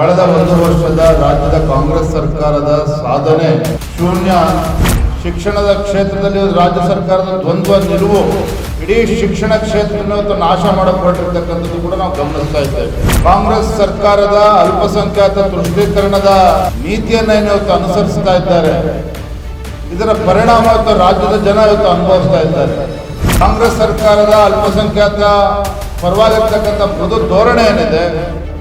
ಕಳೆದ ಒಂದು ವರ್ಷದ ರಾಜ್ಯದ ಕಾಂಗ್ರೆಸ್ ಸರ್ಕಾರದ ಸಾಧನೆ ಶೂನ್ಯ. ಶಿಕ್ಷಣದ ಕ್ಷೇತ್ರದಲ್ಲಿ ರಾಜ್ಯ ಸರ್ಕಾರದ ದ್ವಂದ್ವ ನಿಲುವು. ಇಡೀ ಶಿಕ್ಷಣ ಕ್ಷೇತ್ರವನ್ನು ನಾಶ ಮಾಡಕ್ ಹೊರಟಿರ್ತಕ್ಕಂಥದ್ದು ಕೂಡ ನಾವು ಗಮನಿಸ್ತಾ ಇದ್ದೇವೆ. ಕಾಂಗ್ರೆಸ್ ಸರ್ಕಾರದ ಅಲ್ಪಸಂಖ್ಯಾತ ತುಷ್ಟೀಕರಣದ ನೀತಿಯನ್ನ ಇವತ್ತು ಅನುಸರಿಸ್ತಾ ಇದ್ದಾರೆ. ಇದರ ಪರಿಣಾಮ ಇವತ್ತು ರಾಜ್ಯದ ಜನ ಇವತ್ತು ಅನುಭವಿಸ್ತಾ ಇದ್ದಾರೆ. ಕಾಂಗ್ರೆಸ್ ಸರ್ಕಾರದ ಅಲ್ಪಸಂಖ್ಯಾತ ಪರವಾಗಿರ್ತಕ್ಕಂಥ ಮೃದು ಧೋರಣೆ ಏನಿದೆ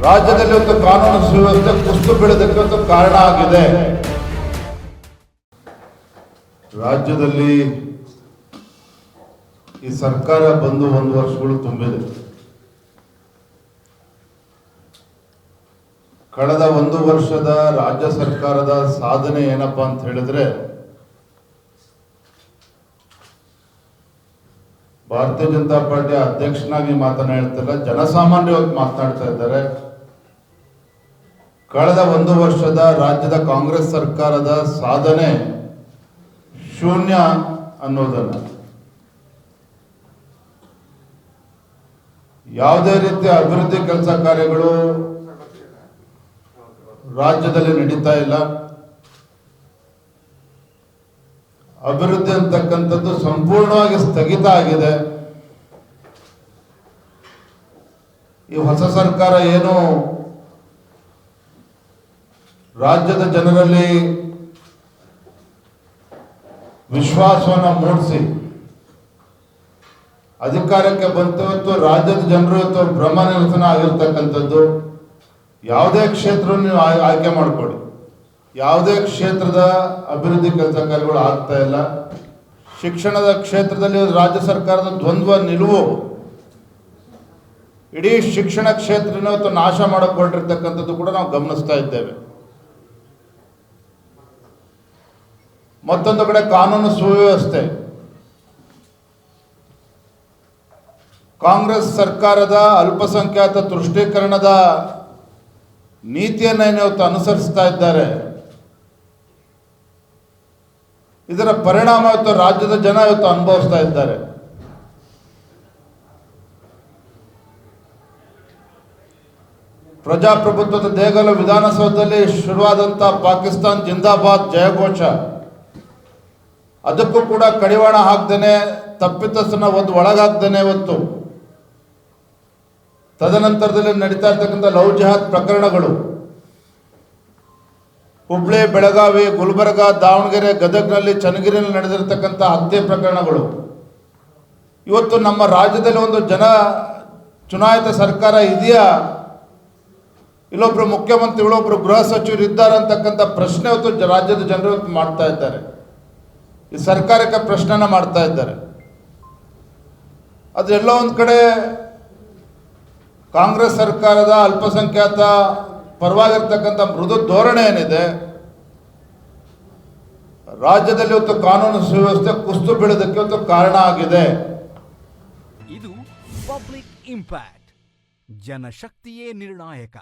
ರಾಜ್ಯದಲ್ಲಿ ಒಂದು ಕಾನೂನು ಸುವ್ಯವಸ್ಥೆ ಕುಸ್ತು ಬೀಳೋದಕ್ಕೆ ಒಂದು ಕಾರಣ ಆಗಿದೆ. ರಾಜ್ಯದಲ್ಲಿ ಈ ಸರ್ಕಾರ ಬಂದು ಒಂದು ವರ್ಷಗಳು ತುಂಬಿದೆ. ಕಳೆದ ಒಂದು ವರ್ಷದ ರಾಜ್ಯ ಸರ್ಕಾರದ ಸಾಧನೆ ಏನಪ್ಪಾ ಅಂತ ಹೇಳಿದ್ರೆ, ಭಾರತೀಯ ಜನತಾ ಪಾರ್ಟಿ ಅಧ್ಯಕ್ಷನಾಗಿ ಮಾತನಾಡ್ತಿಲ್ಲ, ಜನಸಾಮಾನ್ಯವಾಗಿ ಮಾತನಾಡ್ತಾ ಇದ್ದಾರೆ. ಕಳೆದ ಒಂದು ವರ್ಷದ ರಾಜ್ಯದ ಕಾಂಗ್ರೆಸ್ ಸರ್ಕಾರದ ಸಾಧನೆ ಶೂನ್ಯ ಅನ್ನೋದನ್ನ. ಯಾವುದೇ ರೀತಿಯ ಅಭಿವೃದ್ಧಿ ಕೆಲಸ ಕಾರ್ಯಗಳು ರಾಜ್ಯದಲ್ಲಿ ನಡೀತಾ ಇಲ್ಲ. ಅಭಿವೃದ್ಧಿ ಅಂತಕ್ಕಂಥದ್ದು ಸಂಪೂರ್ಣವಾಗಿ ಸ್ಥಗಿತ ಆಗಿದೆ. ಈ ಹೊಸ ಸರ್ಕಾರ ಏನು ರಾಜ್ಯದ ಜನರಲ್ಲಿ ವಿಶ್ವಾಸವನ್ನು ಮೂಡಿಸಿ, ಅಧಿಕಾರಕ್ಕೆ ಬಂತು ರಾಜ್ಯದ ಜನರು ಅಥವಾ ಭ್ರಮ ನಿರಸನ ಆಗಿರ್ತಕ್ಕಂಥದ್ದು, ಯಾವುದೇ ಕ್ಷೇತ್ರ ನೀವು ಆಯ್ಕೆ ಮಾಡಿಕೊಡಿ ಯಾವುದೇ ಕ್ಷೇತ್ರದ ಅಭಿವೃದ್ಧಿ ಕೆಲಸ ಕಾರ್ಯಗಳು ಆಗ್ತಾ ಇಲ್ಲ. ಶಿಕ್ಷಣದ ಕ್ಷೇತ್ರದಲ್ಲಿ ರಾಜ್ಯ ಸರ್ಕಾರದ ದ್ವಂದ್ವ ನಿಲುವು, ಇಡೀ ಶಿಕ್ಷಣ ಕ್ಷೇತ್ರನ ನಾಶ ಮಾಡಿಕೊಂಡಿರ್ತಕ್ಕಂಥದ್ದು ಕೂಡ ನಾವು ಗಮನಿಸ್ತಾ ಇದ್ದೇವೆ. ಮತ್ತೊಂದು ಕಡೆ ಕಾನೂನು ಸುವ್ಯವಸ್ಥೆ. ಕಾಂಗ್ರೆಸ್ ಸರ್ಕಾರದ ಅಲ್ಪಸಂಖ್ಯಾತ ತುಷ್ಟೀಕರಣದ ನೀತಿಯನ್ನು ಇವತ್ತು ಅನುಸರಿಸ್ತಾ ಇದ್ದಾರೆ. ಇದರ ಪರಿಣಾಮ ಇವತ್ತು ರಾಜ್ಯದ ಜನ ಇವತ್ತು ಅನುಭವಿಸ್ತಾ ಇದ್ದಾರೆ. ಪ್ರಜಾಪ್ರಭುತ್ವದ ದೇಗಲ ವಿಧಾನಸೌಧದಲ್ಲಿ ಶುರುವಾದಂತಹ ಪಾಕಿಸ್ತಾನ್ ಜಿಂದಾಬಾದ್ ಜಯಘೋಷ. ಅದಕ್ಕೂ ಕೂಡ ಕಡಿವಾಣ ಹಾಕ್ದೇನೆ ತಪ್ಪಿತಸ್ಥನ ಒಂದು ಒಳಗಾಗ್ದೇನೆ ಇವತ್ತು ತದನಂತರದಲ್ಲಿ ನಡೀತಾ ಇರ್ತಕ್ಕಂಥ ಲವ್ ಜಿಹಾದ್ ಪ್ರಕರಣಗಳು. ಹುಬ್ಳಿ, ಬೆಳಗಾವಿ, ಗುಲ್ಬರ್ಗ, ದಾವಣಗೆರೆ, ಗದಗ್ನಲ್ಲಿ, ಚನ್ನಗಿರಿಯಲ್ಲಿ ನಡೆದಿರ್ತಕ್ಕಂಥ ಹತ್ಯೆ ಪ್ರಕರಣಗಳು. ಇವತ್ತು ನಮ್ಮ ರಾಜ್ಯದಲ್ಲಿ ಒಂದು ಜನ ಚುನಾಯಿತ ಸರ್ಕಾರ ಇದೆಯಾ? ಇಲ್ಲೊಬ್ರು ಮುಖ್ಯಮಂತ್ರಿಗಳು ಒಬ್ರು ಗೃಹ ಸಚಿವರು ಇದ್ದಾರೆ ಅಂತಕ್ಕಂಥ ಪ್ರಶ್ನೆ ಇವತ್ತು ರಾಜ್ಯದ ಜನರು ಮಾಡ್ತಾ ಇದ್ದಾರೆ. ಈ ಸರ್ಕಾರಕ್ಕೆ ಪ್ರಶ್ನೆನ ಮಾಡ್ತಾ ಇದ್ದಾರೆ. ಅದೆಲ್ಲೋ ಒಂದು ಕಡೆ ಕಾಂಗ್ರೆಸ್ ಸರ್ಕಾರದ ಅಲ್ಪಸಂಖ್ಯಾತ ಪರವಾಗಿರ್ತಕ್ಕಂಥ ಮೃದು ಧೋರಣೆ ಏನಿದೆ, ರಾಜ್ಯದಲ್ಲಿ ಇವತ್ತು ಕಾನೂನು ಸುವ್ಯವಸ್ಥೆ ಕುಸ್ತು ಬೀಳೋದಕ್ಕೆ ಇವತ್ತು ಕಾರಣ ಆಗಿದೆ. ಇದು ಪಬ್ಲಿಕ್ ಇಂಪ್ಯಾಕ್ಟ್, ಜನಶಕ್ತಿಯೇ ನಿರ್ಣಾಯಕ.